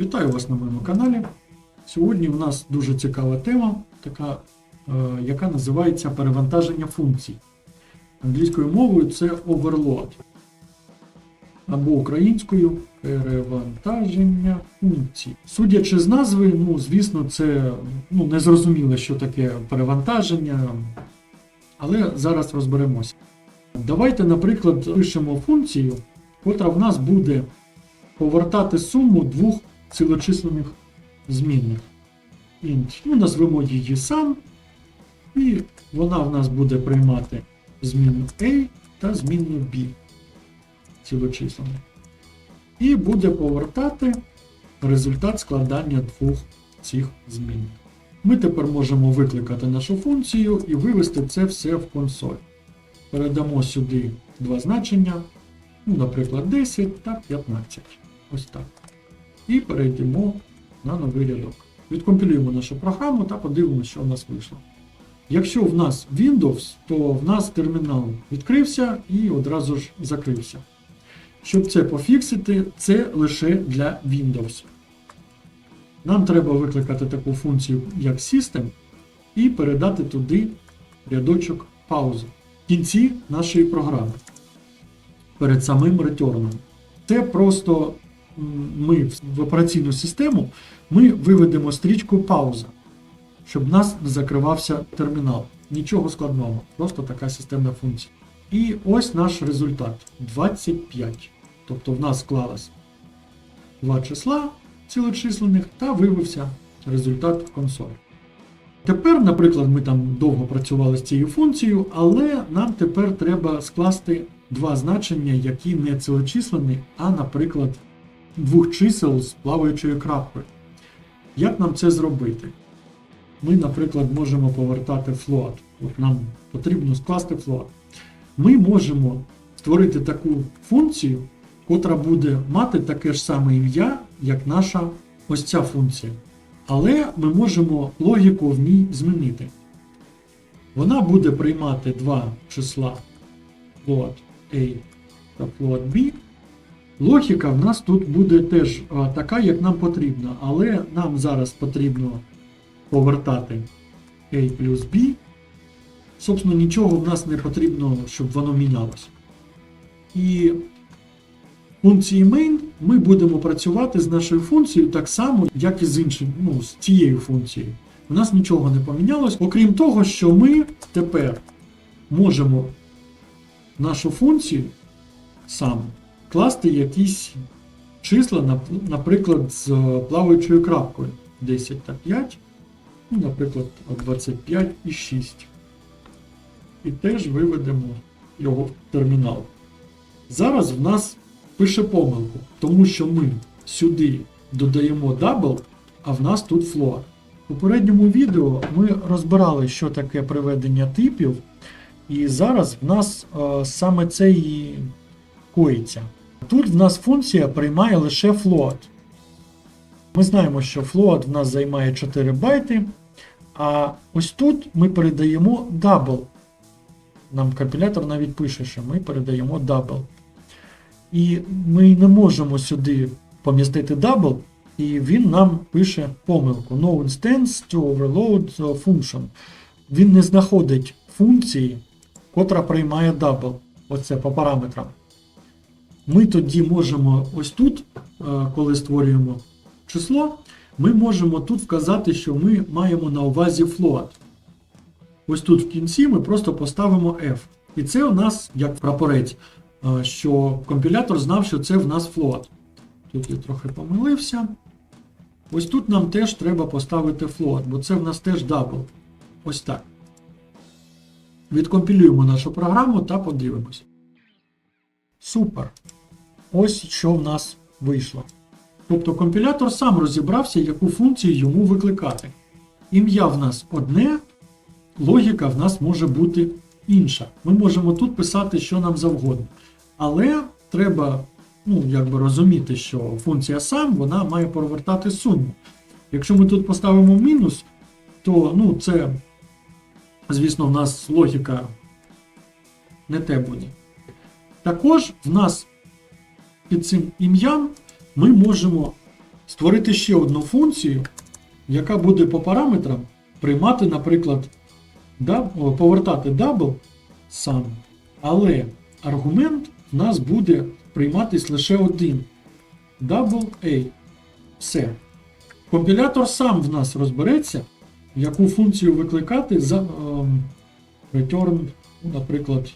Вітаю вас на моєму каналі. Сьогодні у нас дуже цікава тема, така, е, яка називається перевантаження функцій. Англійською мовою це overload. Або українською перевантаження функцій. Судячи з назви, ну, звісно, це ну, незрозуміло, що таке перевантаження, але зараз розберемося. Давайте, наприклад, пишемо функцію, котра в нас буде повертати суму двох цілочислених змінних. Int. Ну, назвемо її сам, і вона в нас буде приймати змінну A та змінну B цілочислену. І буде повертати результат складання двох цих змін. Ми тепер можемо викликати нашу функцію і вивести це все в консоль. Передамо сюди два значення, ну, наприклад, 10 та 15. Ось так. І перейдемо на новий рядок. Відкомпілюємо нашу програму та подивимося, що в нас вийшло. Якщо в нас Windows, то в нас термінал відкрився і одразу ж закрився. Щоб це пофіксити, це лише для Windows. Нам треба викликати таку функцію, як System, і передати туди рядочок паузи в кінці нашої програми перед самим ретерном. Це просто ми в операційну систему ми виведемо стрічку пауза, щоб в нас не закривався термінал. Нічого складного, просто така системна функція. І ось наш результат 25. Тобто в нас склалось два числа цілочисленних та вивився результат в консоль. Тепер, наприклад, ми там довго працювали з цією функцією, але нам тепер треба скласти два значення, які не цілочислені, а, наприклад, двох чисел з плаваючою крапкою. Як нам це зробити? Ми, наприклад, можемо повертати float. От нам потрібно скласти float. Ми можемо створити таку функцію, котра буде мати таке ж саме ім'я, як наша ось ця функція. Але ми можемо логіку в ній змінити. Вона буде приймати два числа float A та float B. Логіка в нас тут буде теж а, така, як нам потрібно, але нам зараз потрібно повертати A плюс B. Собственно, нічого в нас не потрібно, щоб воно мінялося. І функції main ми будемо працювати з нашою функцією так само, як і з іншим, ну, з цією функцією. У нас нічого не помінялось, окрім того, що ми тепер можемо нашу функцію сам класти якісь числа, наприклад, з плаваючою крапкою 10 та 5, ну, наприклад, 25 і 6. І теж виведемо його в термінал. Зараз в нас пише помилку, тому що ми сюди додаємо дабл, а в нас тут float. У попередньому відео ми розбирали, що таке приведення типів, і зараз в нас е, саме це і коїться. Тут в нас функція приймає лише float. Ми знаємо, що float в нас займає 4 байти, а ось тут ми передаємо double. Нам компілятор навіть пише, що ми передаємо double. І ми не можемо сюди помістити double, і він нам пише помилку. No instance to overload function. Він не знаходить функції, котра приймає double. Оце по параметрам. Ми тоді можемо ось тут, е, коли створюємо число, ми можемо тут вказати, що ми маємо на увазі float. Ось тут в кінці ми просто поставимо F. І це у нас як прапорець, е, що компілятор знав, що це в нас float. Тут я трохи помилився. Ось тут нам теж треба поставити float, бо це в нас теж double. Ось так. Відкомпілюємо нашу програму та подивимось. Супер. Ось що в нас вийшло. Тобто компілятор сам розібрався, яку функцію йому викликати. Ім'я в нас одне, логіка в нас може бути інша. Ми можемо тут писати, що нам завгодно. Але треба ну, якби розуміти, що функція сам вона має повертати суму. Якщо ми тут поставимо мінус, то ну, це, звісно, в нас логіка не те буде. Також в нас під цим ім'ям ми можемо створити ще одну функцію, яка буде по параметрам приймати, наприклад, повертати double сам, але аргумент в нас буде прийматись лише один. Double A. Все. Компілятор сам в нас розбереться, яку функцію викликати за ем, return, наприклад,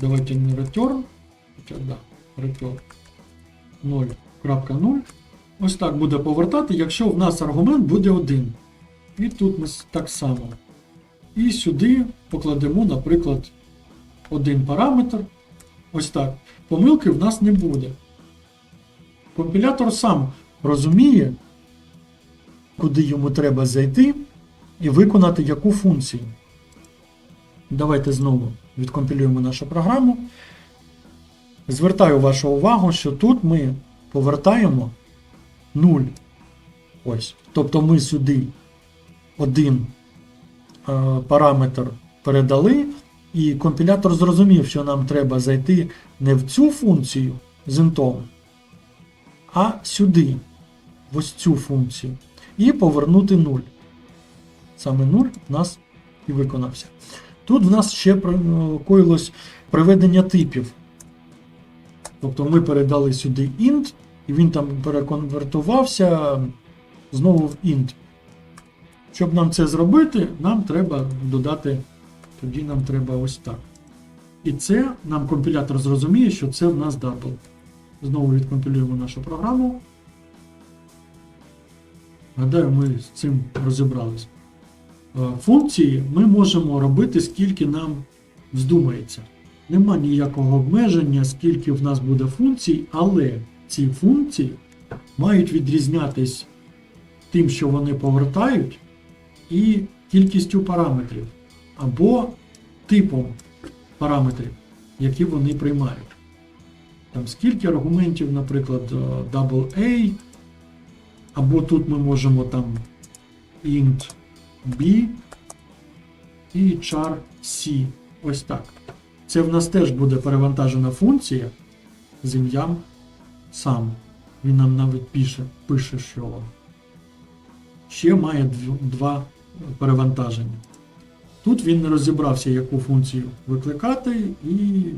давайте не return, хоча да, return 0.0. Ось так буде повертати, якщо в нас аргумент буде один. І тут ми так само. І сюди покладемо, наприклад, один параметр. Ось так. Помилки в нас не буде. Компілятор сам розуміє, куди йому треба зайти і виконати яку функцію. Давайте знову відкомпілюємо нашу програму. Звертаю вашу увагу, що тут ми повертаємо 0. Ось. Тобто ми сюди один е, параметр передали, і компілятор зрозумів, що нам треба зайти не в цю функцію з інтом, а сюди, в ось цю функцію, і повернути 0. Саме 0 в нас і виконався. Тут в нас ще е, коїлось приведення типів. Тобто ми передали сюди int, і він там переконвертувався знову в int. Щоб нам це зробити, нам треба додати, тоді нам треба ось так. І це нам компілятор зрозуміє, що це в нас double. Знову відкомпілюємо нашу програму. Гадаю, ми з цим розібрались. Е, Функції ми можемо робити, скільки нам вздумається. Нема ніякого обмеження, скільки в нас буде функцій, але ці функції мають відрізнятись тим, що вони повертають, і кількістю параметрів, або типом параметрів, які вони приймають. Там скільки аргументів, наприклад, е, double A, або тут ми можемо там int b і char c. Ось так. Це в нас теж буде перевантажена функція з ім'ям сам. Він нам навіть пише, пише, що ще має два перевантаження. Тут він не розібрався, яку функцію викликати, і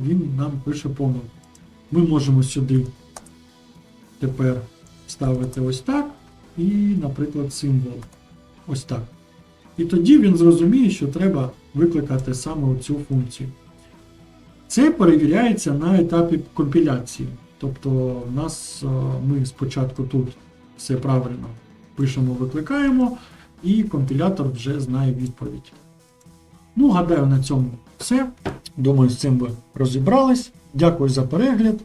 він нам пише помилку. Ми можемо сюди тепер ставити ось так, і, наприклад, символ ось так. І тоді він зрозуміє, що треба викликати саме цю функцію. Це перевіряється на етапі компіляції. Тобто, в нас е, ми спочатку тут все правильно пишемо, викликаємо, і компілятор вже знає відповідь. Ну, гадаю, на цьому все. Думаю, з цим ви розібрались. Дякую за перегляд.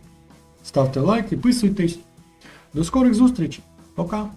Ставте лайк, підписуйтесь. До скорих зустрічей. Пока!